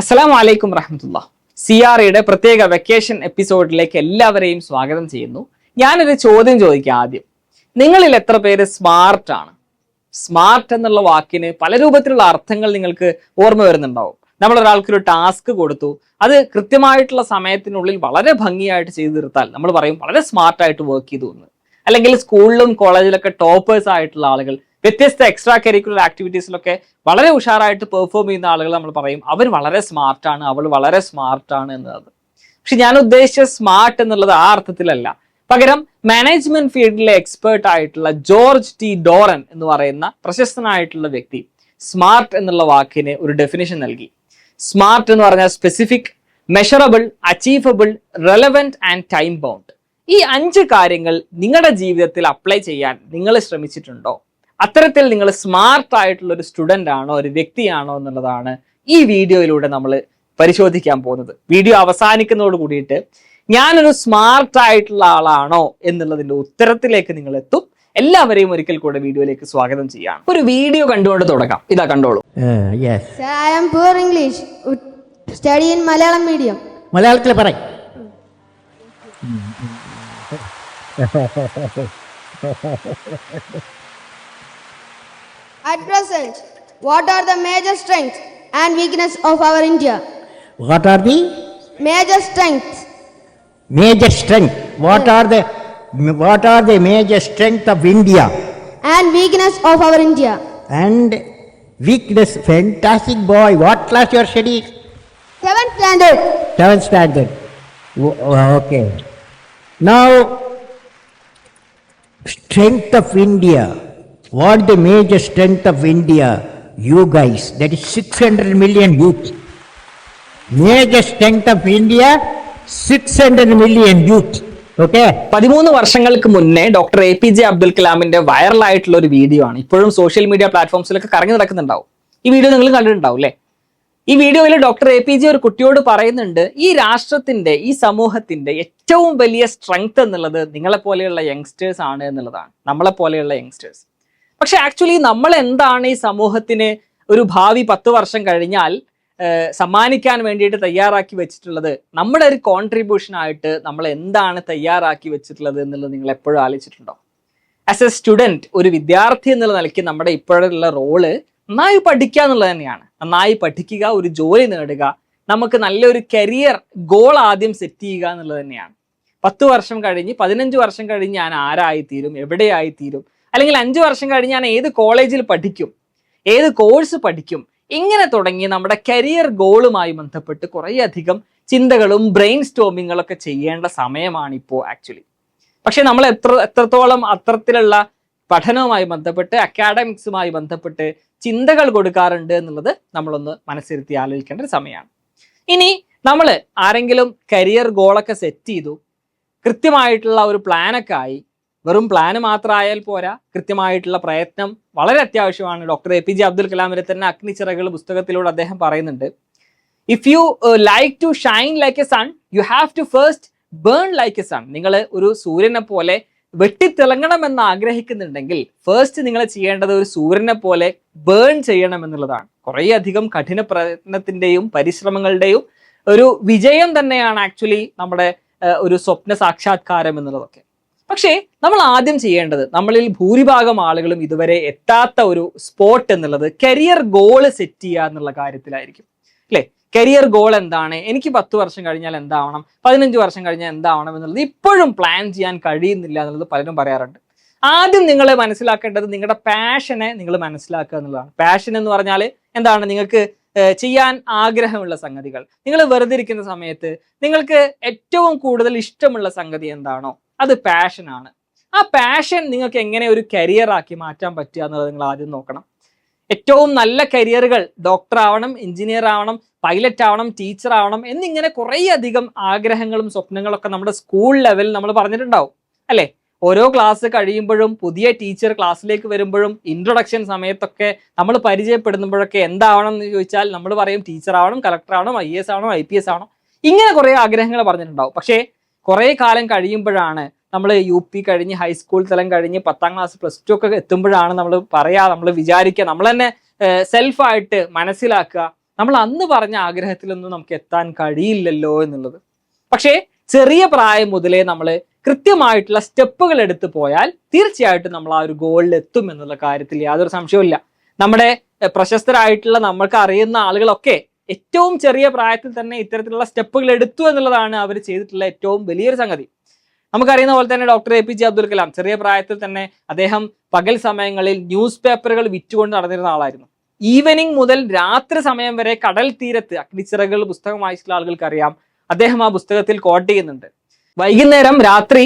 അസ്സലാം വലൈക്കും റഹമത്തുള്ള. സി ആർ പ്രത്യേക വെക്കേഷൻ എപ്പിസോഡിലേക്ക് എല്ലാവരെയും സ്വാഗതം ചെയ്യുന്നു. ഞാനൊരു ചോദ്യം ചോദിക്കാം ആദ്യം. നിങ്ങളിൽ എത്ര പേര് സ്മാർട്ടാണ് സ്മാർട്ട് എന്നുള്ള വാക്കിന് പല രൂപത്തിലുള്ള അർത്ഥങ്ങൾ നിങ്ങൾക്ക് ഓർമ്മ വരുന്നുണ്ടാവും. നമ്മൾ ഒരാൾക്ക് ഒരു ടാസ്ക് കൊടുത്തു. അത് കൃത്യമായിട്ടുള്ള സമയത്തിനുള്ളിൽ വളരെ ഭംഗിയായിട്ട് ചെയ്തു തീർത്താൽ നമ്മൾ പറയും വളരെ സ്മാർട്ടായിട്ട് വർക്ക് ചെയ്തു എന്ന്. അല്ലെങ്കിൽ സ്കൂളിലും കോളേജിലൊക്കെ ടോപ്പേഴ്സ് ആയിട്ടുള്ള ആളുകൾ വ്യത്യസ്ത എക്സ്ട്രാ കരിക്കുലർ ആക്ടിവിറ്റീസിലൊക്കെ വളരെ ഉഷാറായിട്ട് പെർഫോം ചെയ്യുന്ന ആളുകൾ നമ്മൾ പറയും. അവർ വളരെ സ്മാർട്ടാണ് അവൾ വളരെ സ്മാർട്ടാണ് എന്നത്. പക്ഷെ ഞാൻ ഉദ്ദേശിച്ച സ്മാർട്ട് എന്നുള്ളത് ആ അർത്ഥത്തിലല്ല. പകരം മാനേജ്മെന്റ് ഫീൽഡിലെ എക്സ്പേർട്ട് ആയിട്ടുള്ള ജോർജ് ടി ഡോറൻ എന്ന് പറയുന്ന പ്രശസ്തനായിട്ടുള്ള വ്യക്തി സ്മാർട്ട് എന്നുള്ള വാക്കിന് ഒരു ഡെഫിനിഷൻ നൽകി. സ്മാർട്ട് എന്ന് പറഞ്ഞാൽ specific measurable achievable relevant and time bound ഈ അഞ്ച് കാര്യങ്ങൾ നിങ്ങളുടെ ജീവിതത്തിൽ അപ്ലൈ ചെയ്യാൻ നിങ്ങൾ ശ്രമിച്ചിട്ടുണ്ടോ? അത്തരത്തിൽ നിങ്ങൾ സ്മാർട്ട് ആയിട്ടുള്ള ഒരു സ്റ്റുഡന്റ് ആണോ ഒരു വ്യക്തിയാണോ എന്നുള്ളതാണ് ഈ വീഡിയോയിലൂടെ നമ്മൾ പരിശോധിക്കാൻ പോകുന്നത്. വീഡിയോ അവസാനിക്കുന്നതോട് കൂടിയിട്ട് ഞാനൊരു സ്മാർട്ട് ആയിട്ടുള്ള ആളാണോ എന്നുള്ളതിന്റെ ഉത്തരത്തിലേക്ക് നിങ്ങൾ എത്തും. എല്ലാവരെയും ഒരിക്കൽ കൂടെ വീഡിയോയിലേക്ക് സ്വാഗതം ചെയ്യാം ഒരു വീഡിയോ കണ്ടുകൊണ്ട് തുടങ്ങാം. ഇതാ കണ്ടോളൂ. yes. Sir, English study in Malayalam medium Study in Malayalam medium. മലയാളത്തിൽ പറ At present, what are the major strengths and weakness of our India? What are the major strengths? Major strength. What are the what are the major strength of India? And weakness of our India. And weakness. Fantastic boy. What class you are studying? Seventh standard. Seventh standard. Uh, okay. Now, strength of India. What the major strength of India? You guys, that is 600 million youth. Major strength of India, 600 million youth. Okay പതിമൂന്ന് വർഷങ്ങൾക്ക് മുന്നേ doctor A P J Abdul കലാമിന്റെ വൈറലായിട്ടുള്ള ഒരു video ആണ് ഇപ്പോഴും social media പ്ലാറ്റ്ഫോംസിലൊക്കെ കറങ്ങി നടക്കുന്നുണ്ടാവും ഈ വീഡിയോ നിങ്ങൾ കണ്ടിട്ടുണ്ടാവും അല്ലേ ഈ വീഡിയോയിൽ ഡോക്ടർ എ പി ജെ ഒരു കുട്ടിയോട് പറയുന്നുണ്ട് ഈ രാഷ്ട്രത്തിന്റെ ഈ സമൂഹത്തിന്റെ ഏറ്റവും വലിയ സ്ട്രെങ്ത് എന്നുള്ളത് നിങ്ങളെ പോലെയുള്ള യങ്സ്റ്റേഴ്സ് ആണ് എന്നുള്ളതാണ് നമ്മളെ പോലെയുള്ള യങ്സ്റ്റേഴ്സ് പക്ഷെ ആക്ച്വലി നമ്മൾ എന്താണ് ഈ സമൂഹത്തിന് ഒരു ഭാവി പത്ത് വർഷം കഴിഞ്ഞാൽ സമ്മാനിക്കാൻ വേണ്ടിയിട്ട് തയ്യാറാക്കി വെച്ചിട്ടുള്ളത്? നമ്മുടെ ഒരു കോൺട്രിബ്യൂഷൻ ആയിട്ട് നമ്മൾ എന്താണ് തയ്യാറാക്കി വെച്ചിട്ടുള്ളത് എന്നുള്ളത് നിങ്ങൾ എപ്പോഴും ആലോചിച്ചിട്ടുണ്ടോ? ആസ് എ സ്റ്റുഡന്റ് ഒരു വിദ്യാർത്ഥി എന്നുള്ള നിലയ്ക്ക് നമ്മുടെ ഇപ്പോഴുള്ള റോൾ നന്നായി പഠിക്കുക എന്നുള്ളത് തന്നെയാണ്. നന്നായി പഠിക്കുക ഒരു ജോലി നേടുക നമുക്ക് നല്ലൊരു കരിയർ ഗോൾ ആദ്യം സെറ്റ് ചെയ്യുക എന്നുള്ളത് തന്നെയാണ്. പത്ത് വർഷം കഴിഞ്ഞ് പതിനഞ്ച് വർഷം കഴിഞ്ഞ് ഞാൻ ആരായിത്തീരും എവിടെയായിത്തീരും അല്ലെങ്കിൽ അഞ്ച് വർഷം കഴിഞ്ഞ് ഞാൻ ഏത് കോളേജിൽ പഠിക്കും ഏത് കോഴ്സ് പഠിക്കും ഇങ്ങനെ തുടങ്ങി നമ്മുടെ കരിയർ ഗോളുമായി ബന്ധപ്പെട്ട് കുറേയധികം ചിന്തകളും ബ്രെയിൻ സ്റ്റോമിങ്ങുകളൊക്കെ ചെയ്യേണ്ട സമയമാണ് ഇപ്പോൾ ആക്ച്വലി. പക്ഷെ നമ്മൾ എത്ര എത്രത്തോളം അത്തരത്തിലുള്ള പഠനവുമായി ബന്ധപ്പെട്ട് അക്കാഡമിക്സുമായി ബന്ധപ്പെട്ട് ചിന്തകൾ കൊടുക്കാറുണ്ട് എന്നുള്ളത് നമ്മളൊന്ന് മനസ്സിരുത്തി ആലോചിക്കേണ്ട ഒരു സമയമാണ്. ഇനി നമ്മൾ ആരെങ്കിലും കരിയർ ഗോളൊക്കെ സെറ്റ് ചെയ്തു കൃത്യമായിട്ടുള്ള ഒരു പ്ലാനൊക്കെ ആയി വെറും പ്ലാന് മാത്രമായാൽ പോരാ. കൃത്യമായിട്ടുള്ള പ്രയത്നം വളരെ അത്യാവശ്യമാണ്. Doctor A P J Abdul കലാമിനെ തന്നെ അഗ്നിച്ചിറകൾ പുസ്തകത്തിലൂടെ അദ്ദേഹം പറയുന്നുണ്ട്. If you like to shine like a sun you have to first burn like a sun നിങ്ങൾ ഒരു സൂര്യനെ പോലെ വെട്ടിത്തിളങ്ങണമെന്ന് ആഗ്രഹിക്കുന്നുണ്ടെങ്കിൽ ഫസ്റ്റ് നിങ്ങൾ ചെയ്യേണ്ടത് ഒരു സൂര്യനെ പോലെ ബേൺ ചെയ്യണം എന്നുള്ളതാണ്. കുറേയധികം കഠിന പ്രയത്നത്തിന്റെയും പരിശ്രമങ്ങളുടെയും ഒരു വിജയം തന്നെയാണ് ആക്ച്വലി നമ്മുടെ ഒരു സ്വപ്ന സാക്ഷാത്കാരം എന്നുള്ളതൊക്കെ. പക്ഷേ നമ്മൾ ആദ്യം ചെയ്യേണ്ടത് നമ്മളിൽ ഭൂരിഭാഗം ആളുകളും ഇതുവരെ എത്താത്ത ഒരു സ്പോട്ട് എന്നുള്ളത് കരിയർ ഗോൾ സെറ്റ് ചെയ്യുക എന്നുള്ള കാര്യത്തിലായിരിക്കും. അല്ലേ? കരിയർ ഗോൾ എന്താണ്? എനിക്ക് പത്ത് വർഷം കഴിഞ്ഞാൽ എന്താവണം? പതിനഞ്ച് വർഷം കഴിഞ്ഞാൽ എന്താവണം എന്നുള്ളത് ഇപ്പോഴും പ്ലാൻ ചെയ്യാൻ കഴിയുന്നില്ല എന്നുള്ളത് പലരും പറയാറുണ്ട്. ആദ്യം നിങ്ങൾ മനസ്സിലാക്കേണ്ടത് നിങ്ങളുടെ പാഷനെ നിങ്ങൾ മനസ്സിലാക്കുക എന്നുള്ളതാണ്. പാഷൻ എന്ന് പറഞ്ഞാൽ എന്താണ്? നിങ്ങൾക്ക് ചെയ്യാൻ ആഗ്രഹമുള്ള സംഗതികൾ. നിങ്ങൾ വെറുതെ ഇരിക്കുന്ന സമയത്ത് നിങ്ങൾക്ക് ഏറ്റവും കൂടുതൽ ഇഷ്ടമുള്ള സംഗതി എന്താണോ? അത് പാഷനാണ് ആ പാഷൻ നിങ്ങൾക്ക് എങ്ങനെ ഒരു കരിയർ ആക്കി മാറ്റാൻ പറ്റുക എന്നുള്ളത് നിങ്ങൾ ആദ്യം നോക്കണം. ഏറ്റവും നല്ല കരിയറുകൾ ഡോക്ടർ ആവണം എഞ്ചിനീയർ ആവണം പൈലറ്റ് ആവണം ടീച്ചർ ആവണം എന്നിങ്ങനെ കുറേയധികം ആഗ്രഹങ്ങളും സ്വപ്നങ്ങളൊക്കെ നമ്മുടെ സ്കൂൾ ലെവലിൽ നമ്മൾ പറഞ്ഞിട്ടുണ്ടാവും. അല്ലേ? ഓരോ ക്ലാസ് കഴിയുമ്പോഴും പുതിയ ടീച്ചർ ക്ലാസ്സിലേക്ക് വരുമ്പോഴും ഇൻട്രൊഡക്ഷൻ സമയത്തൊക്കെ നമ്മൾ പരിചയപ്പെടുമ്പോഴൊക്കെ എന്താവണം എന്ന് ചോദിച്ചാൽ നമ്മൾ പറയും ടീച്ചർ ആവണം കളക്ടർ ആവണം ഐ എസ് ആവണം ഐ പി എസ് ആവണം. ഇങ്ങനെ കുറേ ആഗ്രഹങ്ങൾ പറഞ്ഞിട്ടുണ്ടാവും. പക്ഷേ കുറേ കാലം കഴിയുമ്പോഴാണ് നമ്മൾ യു പി കഴിഞ്ഞ് ഹൈസ്കൂൾ തലം കഴിഞ്ഞ് പത്താം ക്ലാസ് പ്ലസ് ടു ഒക്കെ എത്തുമ്പോഴാണ് നമ്മൾ പറയാ നമ്മൾ വിചാരിക്കുക നമ്മൾ തന്നെ സെൽഫായിട്ട് മനസ്സിലാക്കുക. നമ്മൾ അന്ന് പറഞ്ഞ ആഗ്രഹത്തിലൊന്നും നമുക്ക് എത്താൻ കഴിയില്ലല്ലോ എന്നുള്ളത്. പക്ഷേ ചെറിയ പ്രായം മുതലേ നമ്മൾ കൃത്യമായിട്ടുള്ള സ്റ്റെപ്പുകൾ എടുത്ത് പോയാൽ തീർച്ചയായിട്ടും നമ്മൾ ആ ഒരു ഗോളിൽ എത്തും എന്നുള്ള കാര്യത്തിൽ യാതൊരു സംശയവുമില്ല. നമ്മുടെ പ്രശസ്തരായിട്ടുള്ള നമ്മൾക്ക് അറിയുന്ന ആളുകളൊക്കെ ഏറ്റവും ചെറിയ പ്രായത്തിൽ തന്നെ ഇത്തരത്തിലുള്ള സ്റ്റെപ്പുകൾ എടുത്തു എന്നുള്ളതാണ് അവർ ചെയ്തിട്ടുള്ള ഏറ്റവും വലിയൊരു സംഗതി. നമുക്കറിയുന്ന പോലെ തന്നെ doctor A P J Abdul Kalam ചെറിയ പ്രായത്തിൽ തന്നെ അദ്ദേഹം പകൽ സമയങ്ങളിൽ ന്യൂസ് പേപ്പറുകൾ വിറ്റുകൊണ്ട് നടന്നിരുന്ന ആളായിരുന്നു. ഈവനിങ് മുതൽ രാത്രി സമയം വരെ കടൽ തീരത്ത് അഗ്നിച്ചിറകൾ പുസ്തകം വായിച്ചിട്ടുള്ള ആളുകൾക്ക് അറിയാം അദ്ദേഹം ആ പുസ്തകത്തിൽ കോട്ട് ചെയ്യുന്നുണ്ട്. വൈകുന്നേരം രാത്രി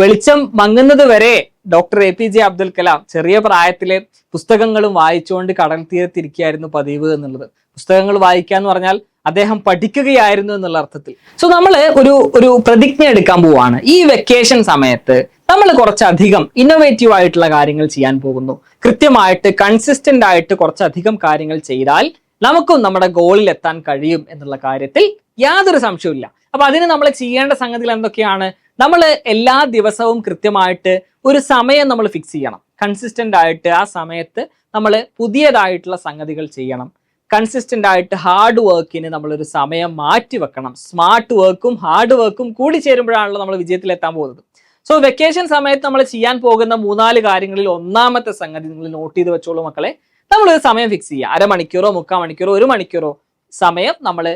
വെളിച്ചം മങ്ങുന്നത് വരെ doctor A P J Abdul Kalam ചെറിയ പ്രായത്തിലെ പുസ്തകങ്ങളും വായിച്ചുകൊണ്ട് കടൽ തീരത്തിരിക്കുകയായിരുന്നു പതിവ് എന്നുള്ളത്. പുസ്തകങ്ങൾ വായിക്കുക എന്ന് പറഞ്ഞാൽ അദ്ദേഹം പഠിക്കുകയായിരുന്നു എന്നുള്ള അർത്ഥത്തിൽ. സോ നമ്മൾ ഒരു ഒരു പ്രതിജ്ഞ എടുക്കാൻ പോവാണ്. ഈ വെക്കേഷൻ സമയത്ത് നമ്മൾ കുറച്ചധികം ഇന്നോവേറ്റീവ് ആയിട്ടുള്ള കാര്യങ്ങൾ ചെയ്യാൻ പോകുന്നു. കൃത്യമായിട്ട് കൺസിസ്റ്റന്റ് ആയിട്ട് കുറച്ചധികം കാര്യങ്ങൾ ചെയ്താൽ നമുക്കും നമ്മുടെ ഗോളിൽ എത്താൻ കഴിയും എന്നുള്ള കാര്യത്തിൽ യാതൊരു സംശയമില്ല അപ്പൊ അതിന് നമ്മൾ ചെയ്യേണ്ട സംഗതികൾ എന്തൊക്കെയാണ്? നമ്മൾ എല്ലാ ദിവസവും കൃത്യമായിട്ട് ഒരു സമയം നമ്മൾ ഫിക്സ് ചെയ്യണം. കൺസിസ്റ്റന്റ് ആയിട്ട് ആ സമയത്ത് നമ്മൾ പുതിയതായിട്ടുള്ള സംഗതികൾ ചെയ്യണം. കൺസിസ്റ്റന്റ് ആയിട്ട് ഹാർഡ് വർക്കിന് നമ്മളൊരു സമയം മാറ്റി വെക്കണം. സ്മാർട്ട് വർക്കും ഹാർഡ് വർക്കും കൂടി ചേരുമ്പോഴാണല്ലോ നമ്മൾ വിജയത്തിലെത്താൻ പോകുന്നത്. സോ വെക്കേഷൻ സമയത്ത് നമ്മൾ ചെയ്യാൻ പോകുന്ന മൂന്നാൽ കാര്യങ്ങളിൽ ഒന്നാമത്തെ സംഗതി നിങ്ങൾ നോട്ട് ചെയ്ത് വെച്ചോളൂ മക്കളെ. നമ്മളൊരു സമയം ഫിക്സ് ചെയ്യുക. അരമണിക്കൂറോ മുക്കാൽ മണിക്കൂറോ ഒരു മണിക്കൂറോ സമയം നമ്മൾ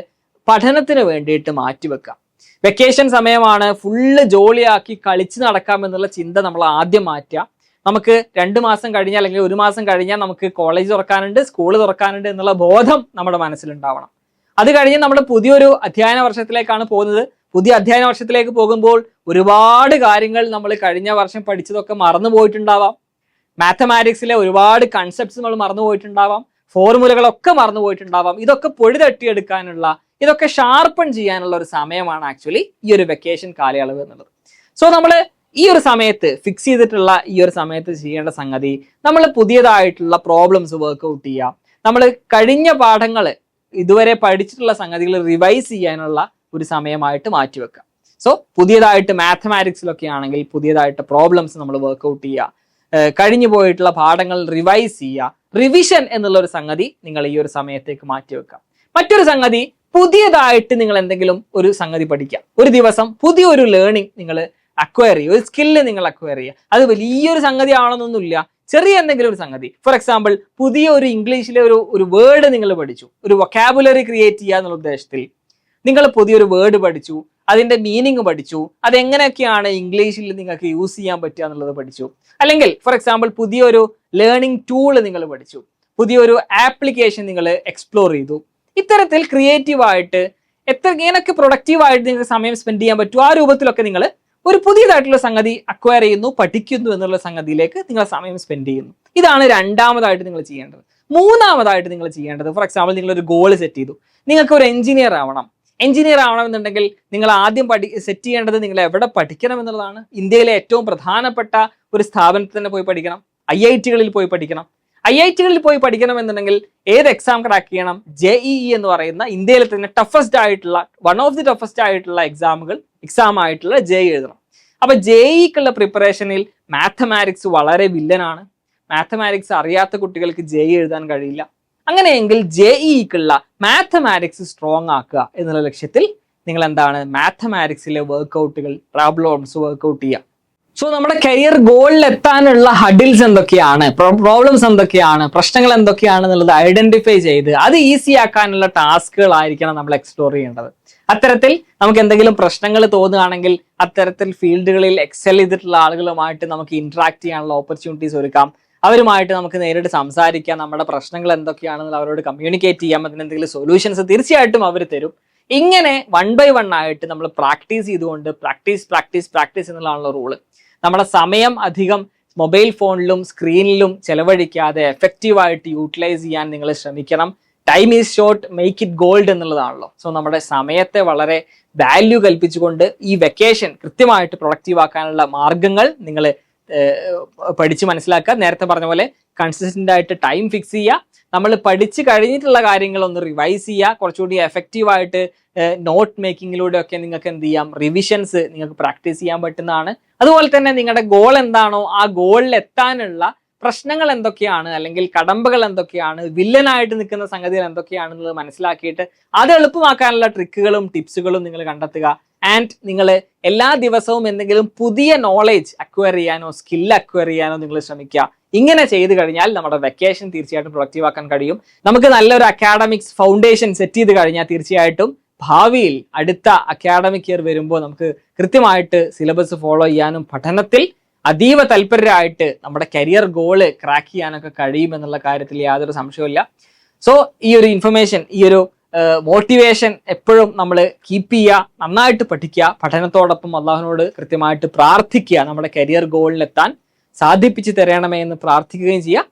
പഠനത്തിന് വേണ്ടിയിട്ട് മാറ്റി വെക്കുക. വെക്കേഷൻ സമയമാണ് ഫുള്ള് ജോളിയാക്കി കളിച്ച് നടക്കാമെന്നുള്ള ചിന്ത നമ്മൾ ആദ്യം മാറ്റുക. നമുക്ക് രണ്ട് മാസം കഴിഞ്ഞാൽ അല്ലെങ്കിൽ ഒരു മാസം കഴിഞ്ഞാൽ നമുക്ക് കോളേജ് തുറക്കാനുണ്ട് സ്കൂൾ തുറക്കാനുണ്ട് എന്നുള്ള ബോധം നമ്മുടെ മനസ്സിലുണ്ടാവണം. അത് കഴിഞ്ഞ് നമ്മൾ പുതിയൊരു അധ്യയന വർഷത്തിലേക്കാണ് പോകുന്നത്. പുതിയ അധ്യയന വർഷത്തിലേക്ക് പോകുമ്പോൾ ഒരുപാട് കാര്യങ്ങൾ നമ്മൾ കഴിഞ്ഞ വർഷം പഠിച്ചതൊക്കെ മറന്നു പോയിട്ടുണ്ടാവാം. മാത്തമാറ്റിക്സിലെ ഒരുപാട് കൺസെപ്റ്റ്സ് നമ്മൾ മറന്നു പോയിട്ടുണ്ടാവാം. ഫോർമുലകളൊക്കെ മറന്നു പോയിട്ടുണ്ടാവാം. ഇതൊക്കെ പൊടി തട്ടിയെടുക്കാനുള്ള ഇതൊക്കെ ഷാർപ്പൺ ചെയ്യാനുള്ള ഒരു സമയമാണ് ആക്ച്വലി ഈ ഒരു വെക്കേഷൻ കാലയളവ് എന്നുള്ളത്. സോ നമ്മൾ ഈ ഒരു സമയത്ത് ഫിക്സ് ചെയ്തിട്ടുള്ള ഈ ഒരു സമയത്ത് ചെയ്യേണ്ട സംഗതി നമ്മൾ പുതിയതായിട്ടുള്ള പ്രോബ്ലംസ് വർക്ക്ഔട്ട് ചെയ്യുക നമ്മൾ കഴിഞ്ഞ പാഠങ്ങൾ ഇതുവരെ പഠിച്ചിട്ടുള്ള സംഗതികൾ റിവൈസ് ചെയ്യാനുള്ള ഒരു സമയമായിട്ട് മാറ്റിവെക്കുക സോ പുതിയതായിട്ട് മാത്തമാറ്റിക്സിലൊക്കെ ആണെങ്കിൽ പുതിയതായിട്ട് പ്രോബ്ലംസ് നമ്മൾ വർക്ക്ഔട്ട് ചെയ്യുക കഴിഞ്ഞു പോയിട്ടുള്ള പാഠങ്ങൾ റിവൈസ് ചെയ്യുക റിവിഷൻ എന്നുള്ള ഒരു സംഗതി നിങ്ങൾ ഈ ഒരു സമയത്തേക്ക് മാറ്റിവെക്കുക മറ്റൊരു സംഗതി പുതിയതായിട്ട് നിങ്ങൾ എന്തെങ്കിലും ഒരു സംഗതി പഠിക്കുക. ഒരു ദിവസം പുതിയൊരു ലേണിംഗ് നിങ്ങൾ അക്വയർ ചെയ്യുക. ഒരു സ്കില്ല് നിങ്ങൾ അക്വയർ ചെയ്യുക. അത് വലിയൊരു സംഗതി ആണെന്നൊന്നുമില്ല ചെറിയ എന്തെങ്കിലും ഒരു സംഗതി. ഫോർ എക്സാമ്പിൾ പുതിയ ഒരു ഇംഗ്ലീഷിലെ ഒരു ഒരു വേർഡ് നിങ്ങൾ പഠിച്ചു. ഒരു വൊക്കാബുലറി ക്രിയേറ്റ് ചെയ്യുക എന്നുള്ള ഉദ്ദേശത്തിൽ നിങ്ങൾ പുതിയൊരു വേർഡ് പഠിച്ചു. അതിന്റെ മീനിങ് പഠിച്ചു. അതെങ്ങനെയൊക്കെയാണ് ഇംഗ്ലീഷിൽ നിങ്ങൾക്ക് യൂസ് ചെയ്യാൻ പറ്റുക എന്നുള്ളത് പഠിച്ചു. അല്ലെങ്കിൽ ഫോർ എക്സാമ്പിൾ പുതിയൊരു ലേണിംഗ് ടൂൾ നിങ്ങൾ പഠിച്ചു. പുതിയൊരു ആപ്ലിക്കേഷൻ നിങ്ങൾ എക്സ്പ്ലോർ ചെയ്തു. ഇത്തരത്തിൽ ക്രിയേറ്റീവായിട്ട് എത്ര ഇങ്ങനെയൊക്കെ പ്രൊഡക്റ്റീവ് ആയിട്ട് നിങ്ങൾക്ക് സമയം സ്പെൻഡ് ചെയ്യാൻ പറ്റും ആ രൂപത്തിലൊക്കെ നിങ്ങൾ ഒരു പുതിയതായിട്ടുള്ള സംഗതി അക്വയർ ചെയ്യുന്നു പഠിക്കുന്നു എന്നുള്ള സംഗതിയിലേക്ക് നിങ്ങൾ സമയം സ്പെൻഡ് ചെയ്യുന്നു. ഇതാണ് രണ്ടാമതായിട്ട് നിങ്ങൾ ചെയ്യേണ്ടത്. മൂന്നാമതായിട്ട് നിങ്ങൾ ചെയ്യേണ്ടത് ഫോർ എക്സാമ്പിൾ നിങ്ങൾ ഒരു ഗോൾ സെറ്റ് ചെയ്തു. നിങ്ങൾക്ക് ഒരു എഞ്ചിനീയർ ആവണം. എഞ്ചിനീയർ ആവണമെന്നുണ്ടെങ്കിൽ നിങ്ങൾ ആദ്യം പഠി സെറ്റ് ചെയ്യേണ്ടത് നിങ്ങൾ എവിടെ പഠിക്കണം എന്നുള്ളതാണ്. ഇന്ത്യയിലെ ഏറ്റവും പ്രധാനപ്പെട്ട ഒരു സ്ഥാപനത്തിൽ തന്നെ പോയി പഠിക്കണം. ഐ ഐ ടികളിൽ പോയി പഠിക്കണം. ഐ ഐ ടികളിൽ പോയി പഠിക്കണമെന്നുണ്ടെങ്കിൽ ഏത് എക്സാം ക്രാക്ക് ചെയ്യണം? ജെ ഇ എന്ന് പറയുന്ന ഇന്ത്യയിലെ തന്നെ ടഫസ്റ്റ് ആയിട്ടുള്ള വൺ ഓഫ് ദി ടഫസ്റ്റ് ആയിട്ടുള്ള എക്സാമുകൾ എക്സാം ആയിട്ടുള്ള ജെ എഴുതണം. അപ്പൊ ജെ ഇക്കുള്ള പ്രിപ്പറേഷനിൽ മാത്തമാറ്റിക്സ് വളരെ വില്ലനാണ് മാത്തമാറ്റിക്സ് അറിയാത്ത കുട്ടികൾക്ക് ജെ എഴുതാൻ കഴിയില്ല. അങ്ങനെയെങ്കിൽ ജെ ഇക്കുള്ള മാത്തമാറ്റിക്സ് സ്ട്രോങ് ആക്കുക എന്നുള്ള ലക്ഷ്യത്തിൽ നിങ്ങൾ എന്താണ് മാത്തമാറ്റിക്സിലെ വർക്ക്ഔട്ടുകൾ പ്രോബ്ലംസ് വർക്കൗട്ട് ചെയ്യുക. സോ നമ്മുടെ കരിയർ ഗോളിൽ എത്താനുള്ള ഹഡിൽസ് എന്തൊക്കെയാണ്? പ്രോബ്ലംസ് എന്തൊക്കെയാണ്? പ്രശ്നങ്ങൾ എന്തൊക്കെയാണ് എന്നുള്ളത് ഐഡന്റിഫൈ ചെയ്ത് അത് ഈസി ആക്കാനുള്ള ടാസ്കുകളായിരിക്കണം നമ്മൾ എക്സ്പ്ലോർ ചെയ്യേണ്ടത്. അത്തരത്തിൽ നമുക്ക് എന്തെങ്കിലും പ്രശ്നങ്ങൾ തോന്നുകയാണെങ്കിൽ അത്തരത്തിൽ ഫീൽഡുകളിൽ എക്സൽ ചെയ്തിട്ടുള്ള ആളുകളുമായിട്ട് നമുക്ക് ഇന്ററാക്ട് ചെയ്യാനുള്ള ഓപ്പർച്യൂണിറ്റീസ് ഒരുക്കാം. അവരുമായിട്ട് നമുക്ക് നേരിട്ട് സംസാരിക്കാം. നമ്മുടെ പ്രശ്നങ്ങൾ എന്തൊക്കെയാണെന്ന് അവരോട് കമ്മ്യൂണിക്കേറ്റ് ചെയ്യാം. അതിന് എന്തെങ്കിലും സൊല്യൂഷൻസ് തീർച്ചയായിട്ടും അവർ തരും. ഇങ്ങനെ വൺ ബൈ വൺ ആയിട്ട് നമ്മൾ പ്രാക്ടീസ് ചെയ്തുകൊണ്ട് പ്രാക്ടീസ് പ്രാക്ടീസ് പ്രാക്ടീസ് എന്നുള്ളതാണല്ലോ റൂൾ നമ്മുടെ സമയം അധികം മൊബൈൽ ഫോണിലും സ്ക്രീനിലും ചെലവഴിക്കാതെ എഫക്റ്റീവായിട്ട് യൂട്ടിലൈസ് ചെയ്യാൻ നിങ്ങൾ ശ്രമിക്കണം. Time is short make it gold എന്നുള്ളതാണല്ലോ. So നമ്മുടെ സമയത്തെ വളരെ വാല്യൂ കൽപ്പിച്ചുകൊണ്ട് ഈ വെക്കേഷൻ കൃത്യമായിട്ട് പ്രൊഡക്റ്റീവ് ആക്കാനുള്ള മാർഗങ്ങൾ നിങ്ങൾ പഠിച്ച് മനസ്സിലാക്കുക. നേരത്തെ പറഞ്ഞ പോലെ കൺസിസ്റ്റന്റ് ആയിട്ട് ടൈം ഫിക്സ് ചെയ്യുക. നമ്മൾ പഠിച്ച് കഴിഞ്ഞിട്ടുള്ള കാര്യങ്ങൾ ഒന്ന് റിവൈസ് ചെയ്യുക. കുറച്ചുകൂടി എഫക്റ്റീവ് ആയിട്ട് നോട്ട് മേക്കിങ്ങിലൂടെ ഒക്കെ നിങ്ങൾക്ക് എന്ത് ചെയ്യാം? റിവിഷൻസ് നിങ്ങൾക്ക് പ്രാക്ടീസ് ചെയ്യാൻ പറ്റുന്നതാണ്. അതുപോലെ തന്നെ നിങ്ങളുടെ ഗോൾ എന്താണോ ആ ഗോളിൽ എത്താനുള്ള പ്രശ്നങ്ങൾ എന്തൊക്കെയാണ്? അല്ലെങ്കിൽ കടമ്പകൾ എന്തൊക്കെയാണ്? വില്ലനായിട്ട് നിൽക്കുന്ന സംഗതികൾ എന്തൊക്കെയാണെന്നുള്ളത് മനസ്സിലാക്കിയിട്ട് അത് എളുപ്പമാക്കാനുള്ള ട്രിക്കുകളും ടിപ്സുകളും നിങ്ങൾ കണ്ടെത്തുക. ആൻഡ് നിങ്ങൾ എല്ലാ ദിവസവും എന്തെങ്കിലും പുതിയ നോളേജ് അക്വയർ ചെയ്യാനോ സ്കിൽ അക്വയർ ചെയ്യാനോ നിങ്ങൾ ശ്രമിക്കുക. ഇങ്ങനെ ചെയ്തു കഴിഞ്ഞാൽ നമ്മുടെ വെക്കേഷൻ തീർച്ചയായിട്ടും പ്രൊഡക്റ്റീവ് ആക്കാൻ കഴിയും. നമുക്ക് നല്ലൊരു അക്കാഡമിക്സ് ഫൗണ്ടേഷൻ സെറ്റ് ചെയ്ത് കഴിഞ്ഞാൽ തീർച്ചയായിട്ടും ഭാവിയിൽ അടുത്ത അക്കാഡമിക് ഇയർ വരുമ്പോൾ നമുക്ക് കൃത്യമായിട്ട് സിലബസ് ഫോളോ ചെയ്യാനും പഠനത്തിൽ അതീവ തൽപരരായിട്ട് നമ്മുടെ കരിയർ ഗോൾ ക്രാക്ക് ചെയ്യാനൊക്കെ കഴിയും എന്നുള്ള കാര്യത്തിൽ യാതൊരു സംശയവുമില്ല. സോ ഈ ഒരു ഇൻഫർമേഷൻ ഈ ഒരു മോട്ടിവേഷൻ എപ്പോഴും നമ്മൾ കീപ്പ് ചെയ്യുക നന്നായിട്ട് പഠിക്കുക പഠനത്തോടൊപ്പം അള്ളാഹുവിനോട് കൃത്യമായിട്ട് പ്രാർത്ഥിക്കുക നമ്മുടെ കരിയർ ഗോളിലെത്താൻ സാധിപ്പിച്ച് തരണമേ എന്ന് പ്രാർത്ഥിക്കുകയും ചെയ്യുക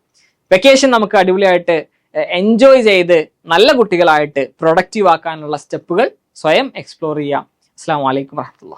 വെക്കേഷൻ നമുക്ക് അടിപൊളിയായിട്ട് എൻജോയ് ചെയ്ത് നല്ല കുട്ടികളായിട്ട് പ്രൊഡക്റ്റീവ് ആക്കാനുള്ള സ്റ്റെപ്പുകൾ സ്വയം എക്സ്പ്ലോർ ചെയ്യാം. അസ്സാം വലൈക്കും വാഹമത്തുള്ള